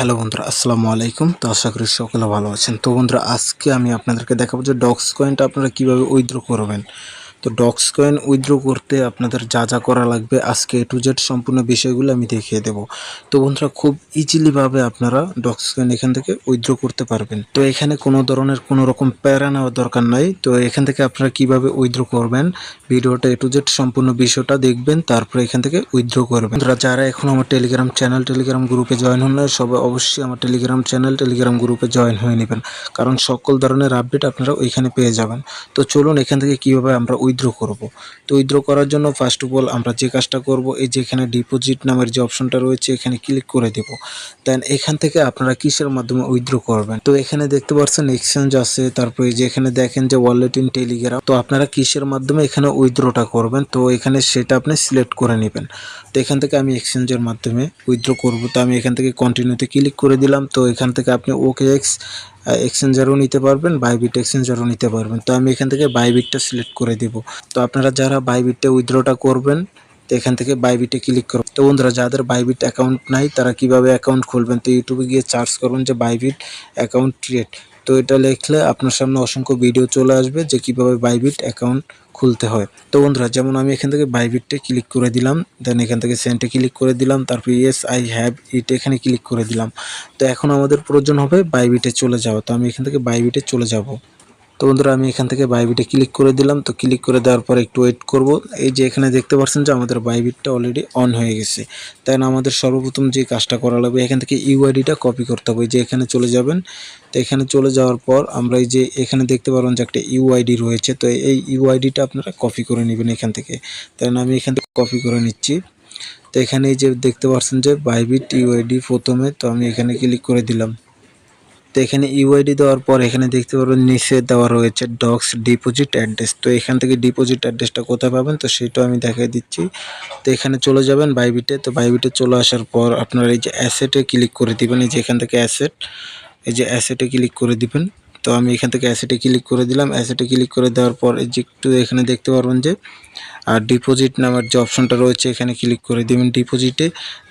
Hello বন্ধুরা, আসসালামু আলাইকুম। তো আশা করি সকলে ভালো আছেন। তো বন্ধুরা, আজকে আমি আপনাদেরকে দেখাবো যে ডক্স কয়েনটা আপনারা কীভাবে উইথড্র করবেন। তো ডক্স কয়েন উইথড্র করতে আপনাদের যা যা করা লাগবে আজকে এ টু জেড সম্পূর্ণ বিষয়গুলো আমি দেখিয়ে দেব। তো বন্ধুরা, খুব ইজিলিভাবে আপনারা ডক্স কয়েন এখান থেকে উইথড্র করতে পারবেন। তো এখানে কোনো ধরনের কোনো রকম প্যারা নেওয়ার দরকার নাই। তো এখান থেকে আপনারা কীভাবে উইথড্র করবেন, ভিডিওটা এ টু জেড সম্পূর্ণ বিষয়টা দেখবেন, তারপরে এখান থেকে উইথড্র করবেন। যারা এখন আমার টেলিগ্রাম চ্যানেল টেলিগ্রাম গ্রুপে জয়েন হন না সবাই অবশ্যই আমার টেলিগ্রাম চ্যানেল টেলিগ্রাম গ্রুপে জয়েন হয়ে নেবেন। কারণ সকল ধরনের আপডেট আপনারা ওইখানে পেয়ে যাবেন। তো চলুন এখান থেকে কীভাবে আমরা উইথড্র করব। তো উইথড্র করার জন্য ফার্স্ট অফ অল আমরা যে কাজটা করব, এই যে এখানে ডিপোজিট নামের যে অপশনটা রয়েছে, এখানে ক্লিক করে দেব। দেন এখান থেকে আপনারা কিসের মাধ্যমে উইথড্র করবেন? তো এখানে দেখতে পাচ্ছেন এক্সচেঞ্জ আছে, তারপরে যে এখানে দেখেন যে ওয়ালেট ইন টেলিগ্রাম তো আপনারা কিসের মাধ্যমে এখানে উইথড্রটা করবেন? তো এখানে সেটা আপনি সিলেক্ট করে নেবেন। তো এখান থেকে আমি এক্সচেঞ্জের মাধ্যমে উইথড্র করব। তো আমি এখান থেকে কন্টিনিউতে ক্লিক করে দিলাম। তো এখান থেকে আপনি ওকে এক্স এক্সচেঞ্জারও নিতে পারবেন বাইবিট এক্সচেঞ্জারও নিতে পারবেন। তো আমি এখান থেকে বাইবিটটা সিলেক্ট করে দেব। তো আপনারা যারা বাইবিটটা উইথড্রটা করবেন, তো এখান থেকে বাইবিটে ক্লিক করুন। তো বন্ধুরা, যাদের বাইবিট অ্যাকাউন্ট নাই, তারা কীভাবে অ্যাকাউন্ট খুলবেন? তো ইউটিউবে গিয়ে চার্জ করবেন যে বাইবিট অ্যাকাউন্ট ক্রিয়েট তো এটা লিখলে আপনার সামনে অসংখ্য ভিডিও চলে আসবে যে কীভাবে বাইবিট অ্যাকাউন্ট খুলতে হয়। তো বন্ধুরা, যেমন আমি এখান থেকে বাইবিটে ক্লিক করে দিলাম দেন এখান থেকে সেন্টে ক্লিক করে দিলাম, তারপর ইয়েস আই হ্যাভ ইট এখানে ক্লিক করে দিলাম। তো এখন আমাদের প্রয়োজন হবে বাইবিটে চলে যাওয়া। তো আমি এখান থেকে বাইবিটে চলে যাব। তো বন্ধুরা, আমি এখান থেকে বাইবিটে ক্লিক করে দিলাম। তো ক্লিক করে দেওয়ার পর একটু ওয়েট করব। এই যে এখানে দেখতে পাচ্ছেন যে আমাদের বাইবিটটা অলরেডি অন হয়ে গেছে। তাই না, আমাদের সর্বপ্রথম যে কাজটা করা লাগবে, এখান থেকে ইউআইডিটা কপি করতে হবে। যে এখানে চলে যাবেন। তো এখানে চলে যাওয়ার পর আমরা এই যে এখানে দেখতে পারবেন যে একটা ইউআইডি রয়েছে। তো এই ইউআইডিটা আপনারা কপি করে নেবেন এখান থেকে। তাই না, আমি এখান থেকে কপি করে নিচ্ছি। তো এখানে এই যে দেখতে পাচ্ছেন যে বাইবিট ইউআইডি প্রথমে, তো আমি এখানে ক্লিক করে দিলাম। তো এখানে ইউআইডি দেওয়ার পর এখানে দেখতে পারবেন নিচে দেওয়া রয়েছে ডক্স ডিপোজিট অ্যাড্রেস তো এখান থেকে ডিপোজিট অ্যাড্রেসটা কোথায় পাবেন? তো সেটাও আমি দেখাই দিচ্ছি। তো এখানে চলে যাবেন বাইবিটে তো বাইবিটে চলে আসার পর আপনারা এই যে অ্যাসেটে ক্লিক করে দিবেন। এই যে এখান থেকে অ্যাসেট এই যে অ্যাসেটে ক্লিক করে দিবেন। তো আমি এখান থেকে অ্যাসেটে ক্লিক করে দিলাম। অ্যাসেটে ক্লিক করে দেওয়ার পর এই যে একটু এখানে দেখতে পারবেন যে আর ডিপোজিট নামের যে অপশনটা রয়েছে, এখানে ক্লিক করে দেবেন ডিপোজিটে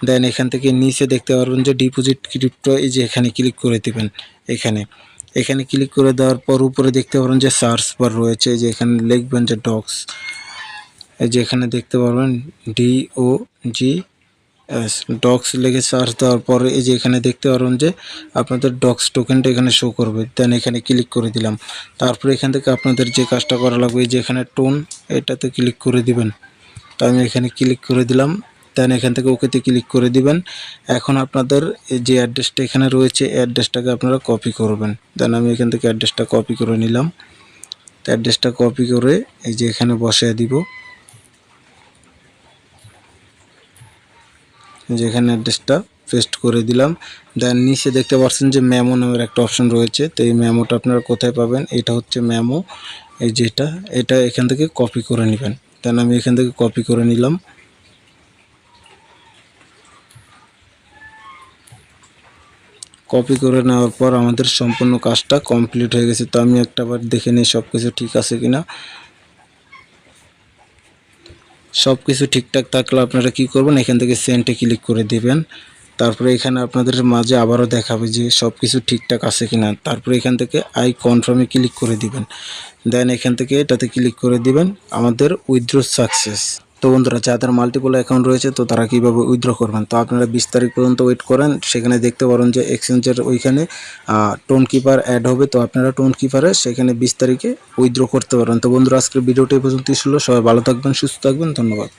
দেন এখান থেকে নিচে দেখতে পারবেন যে ডিপোজিট ক্রিপ্টো এই যে এখানে ক্লিক করে দেবেন, এখানে। এখানে ক্লিক করে দেওয়ার পর উপরে দেখতে পারবেন যে সার্চ বার রয়েছে যে এখানে লিখবেন যে ডক্স এই যে এখানে দেখতে পারবেন ডিও জি ডক্স লেগে সার্চ দেওয়ার পরে এই যে এখানে দেখতে পারবেন যে আপনাদের ডক্স টোকেনটা এখানে শো করবে। দেন এখানে ক্লিক করে দিলাম। তারপরে এখান থেকে আপনাদের যে কাজটা করা লাগবে, এই যে এখানে টোন এটাতে ক্লিক করে দিবেন। তো আমি এখানে ক্লিক করে দিলাম। দেন এখান থেকে ওকেতে ক্লিক করে দিবেন। এখন আপনাদের যে অ্যাড্রেসটা এখানে রয়েছে অ্যাড্রেসটাকে আপনারা কপি করবেন। দেন আমি এখান থেকে অ্যাড্রেসটা কপি করে নিলাম। অ্যাড্রেসটা কপি করে এই যে এখানে বসিয়ে দিব। যেখানে অ্যাড্রেসটা পেস্ট করে দিলাম। দেন নিচে দেখতে পাচ্ছেন যে ম্যামো নামের একটা অপশন রয়েছে। তো এই ম্যামোটা আপনারা কোথায় পাবেন? এটা হচ্ছে ম্যামো এই যেটা এটা এখান থেকে কপি করে নেবেন। দেন আমি এখান থেকে কপি করে নিলাম। কপি করে নেওয়ার পর আমাদের সম্পূর্ণ কাজটা কমপ্লিট হয়ে গেছে। তো আমি একটাবার দেখে নিই সব কিছু ঠিক আছে কিনা। সব কিছু ঠিকঠাক থাকলে আপনারা কি করবেন? এখান থেকে সেন্টে ক্লিক করে দিবেন। তারপরে এখানে আপনাদের মাঝে আবারও দেখাবে যে সব কিছু ঠিকঠাক আছে কি না তারপরে এখান থেকে আই কনফার্মে ক্লিক করে দিবেন। দেন এখান থেকে এটাতে ক্লিক করে দিবেন। আমাদের উইথড্র সাকসেস তো বন্ধুরা যাদের মাল্টিপল অ্যাকাউন্ট রয়েছে, তো তারা কীভাবে উইথড্র করবেন? তো আপনারা বিশ তারিখ পর্যন্ত ওয়েট করেন, সেখানে দেখতে পারেন যে এক্সচেঞ্জের ওইখানে টোন কিপার অ্যাড হবে, তো আপনারা টোন কিপারে সেখানে বিশ তারিখে উইথড্র করতে পারেন তো বন্ধুরা, আজকের ভিডিওটি পর্যন্ত ছিল। সবাই ভালো থাকবেন, সুস্থ থাকবেন, ধন্যবাদ।